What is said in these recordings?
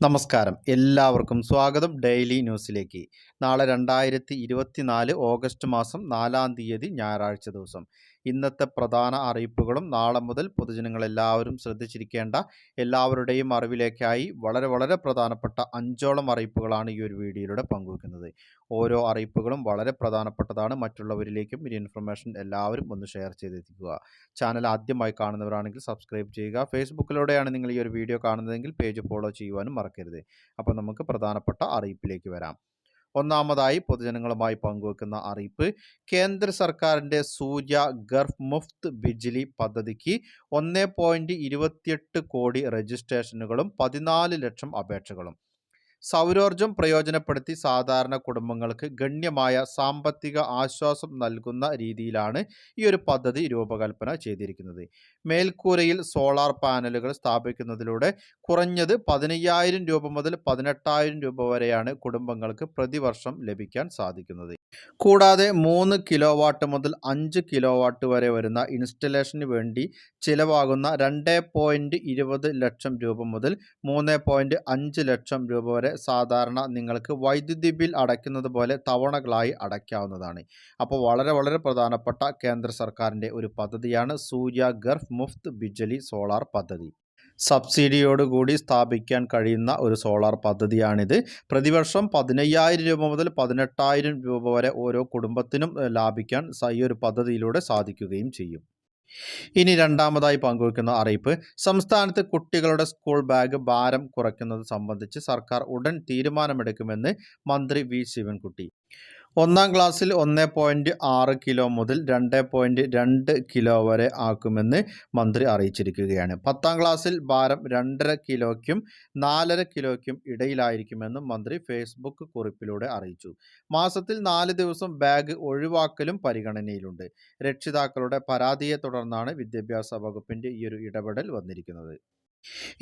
നമസ്കാരം. എല്ലാവർക്കും സ്വാഗതം ഡെയിലി ന്യൂസിലേക്ക്. നാളെ രണ്ടായിരത്തി ഇരുപത്തിനാല് ഓഗസ്റ്റ് മാസം നാലാം തീയതി ഞായറാഴ്ച ദിവസം. ഇന്നത്തെ പ്രധാന അറിയിപ്പുകളും നാളെ മുതൽ പൊതുജനങ്ങൾ എല്ലാവരും ശ്രദ്ധിച്ചിരിക്കേണ്ട എല്ലാവരുടെയും അറിവിലേക്കായി വളരെ വളരെ പ്രധാനപ്പെട്ട അഞ്ചോളം അറിയിപ്പുകളാണ് ഈ ഒരു വീഡിയോയിലൂടെ പങ്കുവെക്കുന്നത്. ഓരോ അറിയിപ്പുകളും വളരെ പ്രധാനപ്പെട്ടതാണ്. മറ്റുള്ളവരിലേക്കും ഈ ഇൻഫർമേഷൻ എല്ലാവരും ഒന്ന് ഷെയർ ചെയ്തെത്തിക്കുക. ചാനൽ ആദ്യമായി കാണുന്നവരാണെങ്കിൽ സബ്സ്ക്രൈബ് ചെയ്യുക. ഫേസ്ബുക്കിലൂടെയാണ് നിങ്ങൾ ഈ ഒരു വീഡിയോ കാണുന്നതെങ്കിൽ പേജ് ഫോളോ ചെയ്യുവാനും മറക്കരുത് അപ്പോൾ നമുക്ക് പ്രധാനപ്പെട്ട അറിയിപ്പിലേക്ക് വരാം. ഒന്നാമതായി പൊതുജനങ്ങളുമായി പങ്കുവെക്കുന്ന അറിയിപ്പ് കേന്ദ്ര സർക്കാരിന്റെ സൂര്യ ഗർഫ് മുഫ്ത് ബിജ്ലി പദ്ധതിക്ക് ഒന്ന് പോയിന്റ് ഇരുപത്തിയെട്ട് കോടി രജിസ്ട്രേഷനുകളും പതിനാല് ലക്ഷം അപേക്ഷകളും. സൗരോർജം പ്രയോജനപ്പെടുത്തി സാധാരണ കുടുംബങ്ങൾക്ക് ഗണ്യമായ സാമ്പത്തിക ആശ്വാസം നൽകുന്ന രീതിയിലാണ് ഈ ഒരു പദ്ധതി രൂപകൽപ്പന ചെയ്തിരിക്കുന്നത്. മേൽക്കൂരയിൽ സോളാർ പാനലുകൾ സ്ഥാപിക്കുന്നതിലൂടെ കുറഞ്ഞത് പതിനയ്യായിരം രൂപ മുതൽ പതിനെട്ടായിരം രൂപ വരെയാണ് കുടുംബങ്ങൾക്ക് പ്രതിവർഷം ലഭിക്കാൻ സാധിക്കുന്നത്. കൂടാതെ മൂന്ന് കിലോ വാട്ട് മുതൽ അഞ്ച് കിലോ വാട്ട് വരെ വരുന്ന ഇൻസ്റ്റലേഷന് വേണ്ടി ചിലവാകുന്ന രണ്ട് ലക്ഷം രൂപ മുതൽ മൂന്ന് ലക്ഷം രൂപ വരെ സാധാരണ നിങ്ങൾക്ക് വൈദ്യുതി ബിൽ അടയ്ക്കുന്നത് പോലെ തവണകളായി അടയ്ക്കാവുന്നതാണ്. അപ്പോൾ വളരെ വളരെ പ്രധാനപ്പെട്ട കേന്ദ്ര സർക്കാരിന്റെ ഒരു പദ്ധതിയാണ് സൂര്യ ഗർഫ് മുഫ്ത് ബിജലി സോളാർ പദ്ധതി. സബ്സിഡിയോടുകൂടി സ്ഥാപിക്കാൻ കഴിയുന്ന ഒരു സോളാർ പദ്ധതിയാണിത്. പ്രതിവർഷം പതിനയ്യായിരം രൂപ മുതൽ പതിനെട്ടായിരം രൂപ വരെ ഓരോ കുടുംബത്തിനും ലാഭിക്കാൻ ഈ ഒരു പദ്ധതിയിലൂടെ സാധിക്കുകയും ചെയ്യും. ഇനി രണ്ടാമതായി പങ്കുവയ്ക്കുന്ന അറിയിപ്പ് സംസ്ഥാനത്ത് കുട്ടികളുടെ സ്കൂൾ ബാഗ് ഭാരം കുറയ്ക്കുന്നത് സംബന്ധിച്ച് സർക്കാർ ഉടൻ തീരുമാനമെടുക്കുമെന്ന് മന്ത്രി വി. ശിവൻകുട്ടി. ഒന്നാം ക്ലാസ്സിൽ ഒന്ന് പോയിന്റ് ആറ് കിലോ മുതൽ രണ്ട് പോയിന്റ് രണ്ട് കിലോ വരെ ആക്കുമെന്ന് മന്ത്രി അറിയിച്ചിരിക്കുകയാണ്. പത്താം ക്ലാസ്സിൽ ഭാരം രണ്ടര കിലോയ്ക്കും നാലര കിലോയ്ക്കും ഇടയിലായിരിക്കുമെന്നും മന്ത്രി ഫേസ്ബുക്ക് കുറിപ്പിലൂടെ അറിയിച്ചു. മാസത്തിൽ നാല് ദിവസം ബാഗ് ഒഴിവാക്കലും പരിഗണനയിലുണ്ട്. രക്ഷിതാക്കളുടെ പരാതിയെ തുടർന്നാണ് വിദ്യാഭ്യാസ വകുപ്പിന്റെ ഈ ഒരു ഇടപെടൽ വന്നിരിക്കുന്നത്.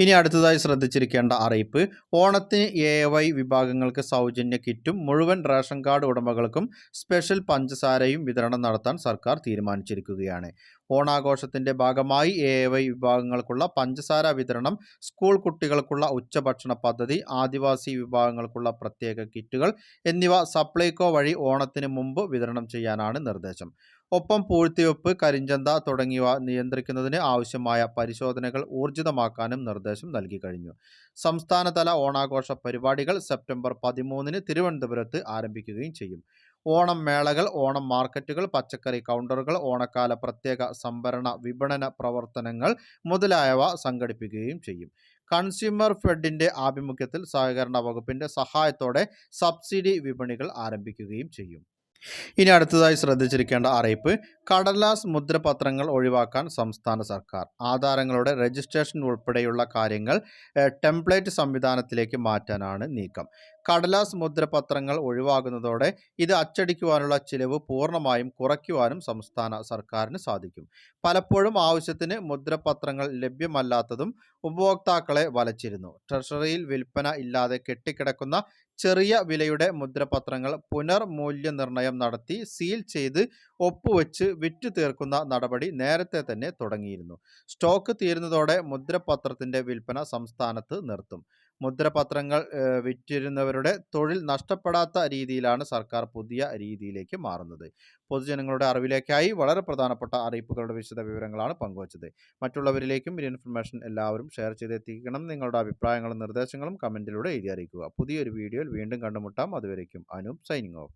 ഇനി അടുത്തതായി ശ്രദ്ധിച്ചിരിക്കേണ്ട അറിയിപ്പ്. ഓണത്തിന് എ വൈ വിഭാഗങ്ങൾക്ക് സൗജന്യ കിറ്റും മുഴുവൻ റേഷൻ കാർഡ് ഉടമകൾക്കും സ്പെഷ്യൽ പഞ്ചസാരയും വിതരണം നടത്താൻ സർക്കാർ തീരുമാനിച്ചിരിക്കുകയാണ്. ഓണാഘോഷത്തിന്റെ ഭാഗമായി എ വൈ വിഭാഗങ്ങൾക്കുള്ള പഞ്ചസാര വിതരണം സ്കൂൾ കുട്ടികൾക്കുള്ള ഉച്ചഭക്ഷണ പദ്ധതി ആദിവാസി വിഭാഗങ്ങൾക്കുള്ള പ്രത്യേക കിറ്റുകൾ എന്നിവ സപ്ലൈകോ വഴി ഓണത്തിന് മുമ്പ് വിതരണം ചെയ്യാനാണ് നിർദ്ദേശം. ഒപ്പം പൂഴ്ത്തിവെപ്പ് കരിഞ്ചന്ത തുടങ്ങിയവ നിയന്ത്രിക്കുന്നതിന് ആവശ്യമായ പരിശോധനകൾ ഊർജിതമാക്കാനും നിർദ്ദേശം നൽകി കഴിഞ്ഞു. സംസ്ഥാനതല ഓണാഘോഷ പരിപാടികൾ സെപ്റ്റംബർ പതിമൂന്നിന് തിരുവനന്തപുരത്ത് ആരംഭിക്കുകയും ചെയ്യും. ഓണം മേളകൾ ഓണം മാർക്കറ്റുകൾ പച്ചക്കറി കൗണ്ടറുകൾ ഓണക്കാല പ്രത്യേക സംഭരണ വിപണന പ്രവർത്തനങ്ങൾ മുതലായവ സംഘടിപ്പിക്കുകയും ചെയ്യും. കൺസ്യൂമർ ഫെഡിന്റെ ആഭിമുഖ്യത്തിൽ സഹകരണ വകുപ്പിന്റെ സഹായത്തോടെ സബ്സിഡി വിപണികൾ ആരംഭിക്കുകയും ചെയ്യും. ഇനി അടുത്തതായി ശ്രദ്ധിച്ചിരിക്കേണ്ട അറിയിപ്പ് കടലാസ് മുദ്രപത്രങ്ങൾ ഒഴിവാക്കാൻ സംസ്ഥാന സർക്കാർ. ആധാരങ്ങളുടെ രജിസ്ട്രേഷൻ ഉൾപ്പെടെയുള്ള കാര്യങ്ങൾ ടെംപ്ലേറ്റ് സംവിധാനത്തിലേക്ക് മാറ്റാനാണ് നീക്കം. കടലാസ് മുദ്രപത്രങ്ങൾ ഒഴിവാകുന്നതോടെ ഇത് അച്ചടിക്കുവാനുള്ള ചിലവ് പൂർണമായും കുറയ്ക്കുവാനും സംസ്ഥാന സർക്കാരിന് സാധിക്കും. പലപ്പോഴും ആവശ്യത്തിന് മുദ്രപത്രങ്ങൾ ലഭ്യമല്ലാത്തതും ഉപഭോക്താക്കളെ വലച്ചിരുന്നു. ട്രഷറിയിൽ വിൽപ്പന ഇല്ലാതെ കെട്ടിക്കിടക്കുന്ന ചെറിയ വിലയുടെ മുദ്രപത്രങ്ങൾ പുനർമൂല്യനിർണയം നടത്തി സീൽ ചെയ്ത് ഒപ്പുവെച്ച് വിറ്റു തീർക്കുന്ന നടപടി നേരത്തെ തന്നെ തുടങ്ങിയിരുന്നു. സ്റ്റോക്ക് തീരുന്നതോടെ മുദ്രപത്രത്തിന്റെ വിൽപ്പന സംസ്ഥാനത്ത് നിർത്തും. മുദ്രപത്രങ്ങൾ വിറ്റിരുന്നവരുടെ തൊഴിൽ നഷ്ടപ്പെടാത്ത രീതിയിലാണ് സർക്കാർ പുതിയ രീതിയിലേക്ക് മാറുന്നത്. പൊതുജനങ്ങളുടെ അറിവിലേക്കായി വളരെ പ്രധാനപ്പെട്ട അറിയിപ്പുകളുടെ വിശദ വിവരങ്ങളാണ് പങ്കുവച്ചത്. മറ്റുള്ളവരിലേക്കും ഈ ഇൻഫർമേഷൻ എല്ലാവരും ഷെയർ ചെയ്തെത്തിക്കണം. നിങ്ങളുടെ അഭിപ്രായങ്ങളും നിർദ്ദേശങ്ങളും കമന്റിലൂടെ എഴുതി അറിയിക്കുക. പുതിയൊരു വീഡിയോയിൽ വീണ്ടും കണ്ടുമുട്ടാം. അതുവരേക്കും അനൂപ് സൈനിങ് ഓഫ്